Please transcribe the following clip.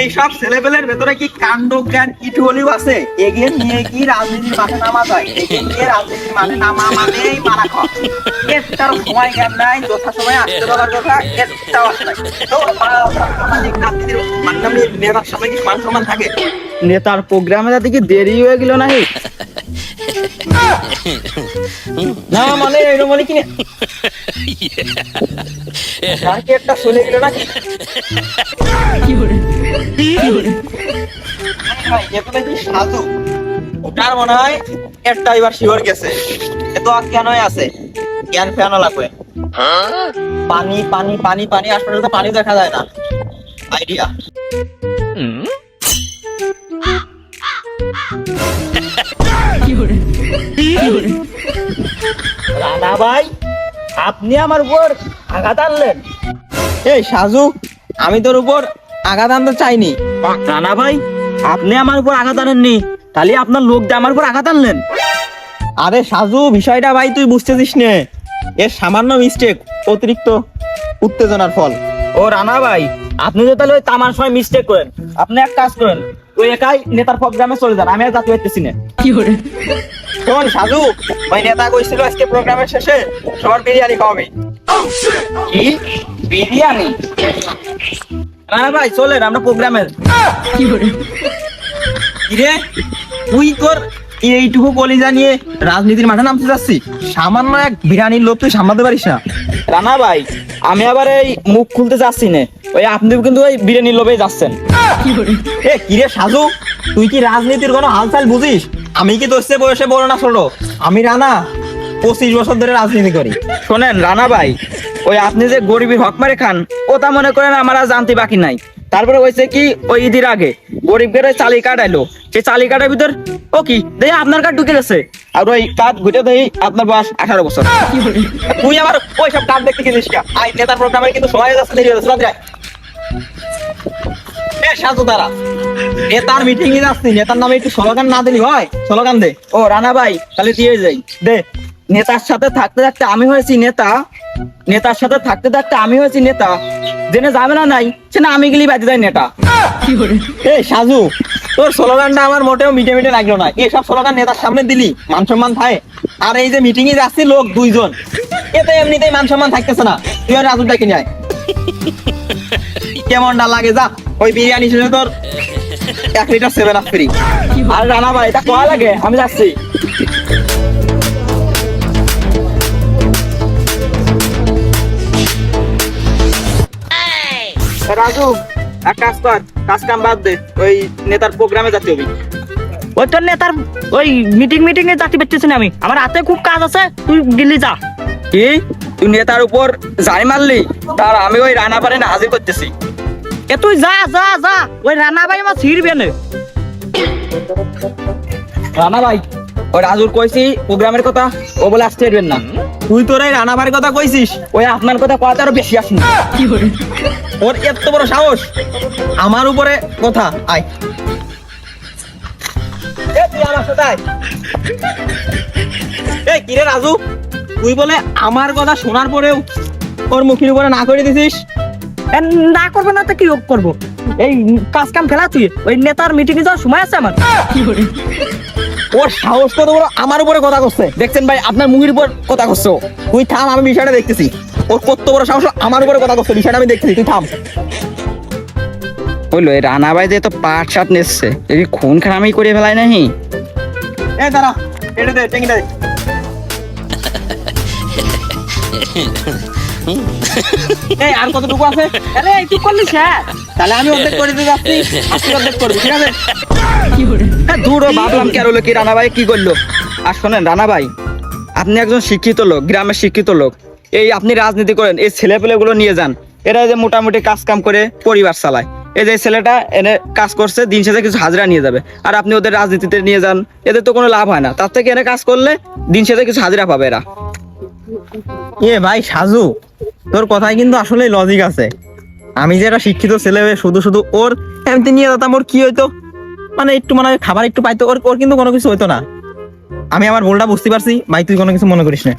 এই ছেলেপেলের ভেতরে কি কাণ্ড জ্ঞান আছে? এগিয়ে নিয়ে কি রাজনীতির মাঠে নামা যায়। এগিয়ে রাজনীতির মাঠে নামা মারা সময় জ্ঞান নাই যথা সময় আসতে বলার কথা নেতার কি থাকে? নেতার প্রোগ্রামে যাতে কি দেরি হয়ে গেল নাকি? না মানে এরকম মানে কি আর কি একটা চলে গেল নাকি ভাই, এ তো দেখি সাধু ওটার মনে হয় একটা এবার শিওর গেছে এ তো আর কেন আছে জ্ঞান ফেয়ানো লাগবে পানি পানি পানি পানি আসলে তো পানি দেখা যায় না আইডিয়া রানা ভাই আপনি আমার উপর আঘাত আনলেন। এই সাজু আমি তোর উপর আঘাত আনতে চাইনি। রানা ভাই আপনি আমার উপর আঘাত আনেননি তাহলে আপনার লোক দিয়ে আমার উপর আঘাত আনলেন? আরে সাজু বিষয়টা ভাই তুই বুঝতেছিস নে। এর সামান্য মিস্টেক অতিরিক্ত উত্তেজনার ফল। ও রানা ভাই আপনি তো তাহলে ওই তামার সময় মিস্টেক করেন। আপনি এক কাজ করেন ওই একাই নেতার প্রোগ্রামে চলে যান আমি আর যাতে পারতেছি না। শোন সাজু ওই নেতা কইছিল আজকে প্রোগ্রামের শেষে সবার বিরিয়ানি খাওয়াবে। কি? বিরিয়ানি? ভাই চলেন আমরা প্রোগ্রামে কিরে? তুই তোর এইটুকু কলিজা নিয়ে রাজনীতির মাঠে নামতে যাচ্ছি। সামান্য এক বিরিয়ানির লোভ তুই সামলাতে পারিস না। রানা ভাই আমি আবার এই মুখ খুলতে যাচ্ছি না। ওই আপনি কিন্তু ওই বিরিয়ানির লোভে যাচ্ছেন। এ কিরে সাজু তুই কি রাজনীতির কোনো হালচাল বুঝিস? আমি কি চেয়ে বয়সে বড় না ছোট? আমি রানা, পঁচিশ বছর ধরে রাজনীতি করি। শোনেন, রানা ভাই, ওই আপনি যে গরিবের হক মারে খান ওটা মনে করেন আমার আর জানতে বাকি নাই। তারপরে হয়েছে কি, ওই ঈদের আগে গরিবদের ওই চালি কার্ড আইলো সেই চালি কার্ডের ভিতর, ও কি দেখি আপনার কার্ড ঢুকে গেছে। আর ওই কার্ড ঘুরে দেখি আপনার বয়স আঠারো বছর। তুই আমার ওই সব কাজ দেখতে গেছিস কা? আই, নেতার প্রোগ্রামে কিন্তু সময় যাচ্ছে, দেরি হয়ে সাজু নেতার মিটিং এ যাচ্ছি নেতার নামে একটু স্লোগান না দিলি হয়? স্লোগান দে। ও রানা ভাই তাহলে দিয়ে যাই। দে। নেতার সাথে থাকতে থাকতে আমি হয়েছি নেতা। নেতার সাথে থাকতে থাকতে আমি হয়েছি নেতা। জেনে যাবে না নাই সে না আমি গেলি বাজে যায় নেতা। এ সাজু তোর স্লোগানটা আমার মোটেও মিটে মিটে লাগল না। এসব স্লোগান নেতার সামনে দিলি মান সম্মান থাকে আর এই যে মিটিং এ যাচ্ছি লোক দুইজন এতে এমনিতেই মান সম্মান থাকতেছে না। তুই আর রাজুটা কিনে আয়। কেমনটা লাগে যা। ওই বিরিয়ানি শেষে তোর এক লিটার সেভেন আপ ফ্রি আর রানা ভাই এটা কয়া লাগে? আমি যাচ্ছি। রাজু এক কাজ কর কাজ কাম বাদ দে ওই নেতার প্রোগ্রামে যাতে হবে। ওই তোর নেতার ওই মিটিং মিটিং এ যাতে পারতেছি না আমি। আমার হাতে খুব কাজ আছে তুই দিল্লি যা। কি? তুই নেতার উপর জানি মারলি? তার আমি ওই রানা পারে না হাজির করতেছি। এ তুই যা যা যা। ওই রানা ভাই আমার ছিড়বে না। রানা ভাই ওই রাজুর কইছি প্রোগ্রামের কথা ও বলে আসতে পারবেন না। তুই তোর এই রানাবার কথা কইছিস? ওই আপনার কথা কথা আরও বেশি আসুন। ওর এত বড় সাহস। আমার উপরে কথা আয়। এ, তুই আমার সাথে আয়। এই কিরে রাজু? তুই বলে আমার কথা শোনার পরেও ওর মুখের উপরে না করে দিছিস? না করব না তো কি করব? এই কাজ কাম ফেলা তুই ওই নেতার মিটিং এ যাওয়ার সময় আছে আমার। ওর সাহস কত বড়? আমার উপরে কথা করছে দেখছেন ভাই আপনার মুখের উপর কথা করছ তুই থাম আমি বিষয়টা দেখতেছি। ওর কত বড় সাহস আমার উপরে কথা করছে বিষয়টা আমি দেখতেছি তুই থাম। বলল এই রানা ভাই যে তো পাট শার্ট নেচ্ছে এই খুন খারামি করে ফেলায় নাহি? এ দাঁড়া এটা দে টেঙ্গিটা দে। এই, আর কতটুকু আছে? আরে তুই করলি স্যার তাহলে আমি অর্ধেক করে অর্ধেক ঠিক আছে? দূর ভাবলাম কি আর হলো, কি কি করল? আর শোনেন আপনি একজন শিক্ষিত লোক, গ্রামের শিক্ষিত লোক। এই, আপনি রাজনীতি করেন, এই ছেলেপেলেগুলো নিয়ে যান। এরা যে মোটামুটি কাজ কাম করে পরিবার চালায়। এই যে ছেলেটা এনে কাজ করছে, দিন শেষে কিছু হাজিরা নিয়ে যাবে। আর আপনি ওদের রাজনীতিতে নিয়ে যান, এদের তো কোনো লাভ হয় না। তার থেকে এনে কাজ করলে দিন শেষে কিছু হাজিরা পাবে এরা। এ ভাই, সাজু, তোর কথায় কিন্তু আসলে লজিক আছে। আমি যে একটা শিক্ষিত ছেলে হয়ে শুধু শুধু ওর এমনি নিয়ে যেতাম, ওর কি হইতো? মানে একটু মানে খাবার একটু পাইতো, ওর ওর কিন্তু কোনো কিছু হইতো না। আমি আমার ভুলটা বুঝতে পারছি, ভাই, তুই কোনো কিছু মনে করিস না।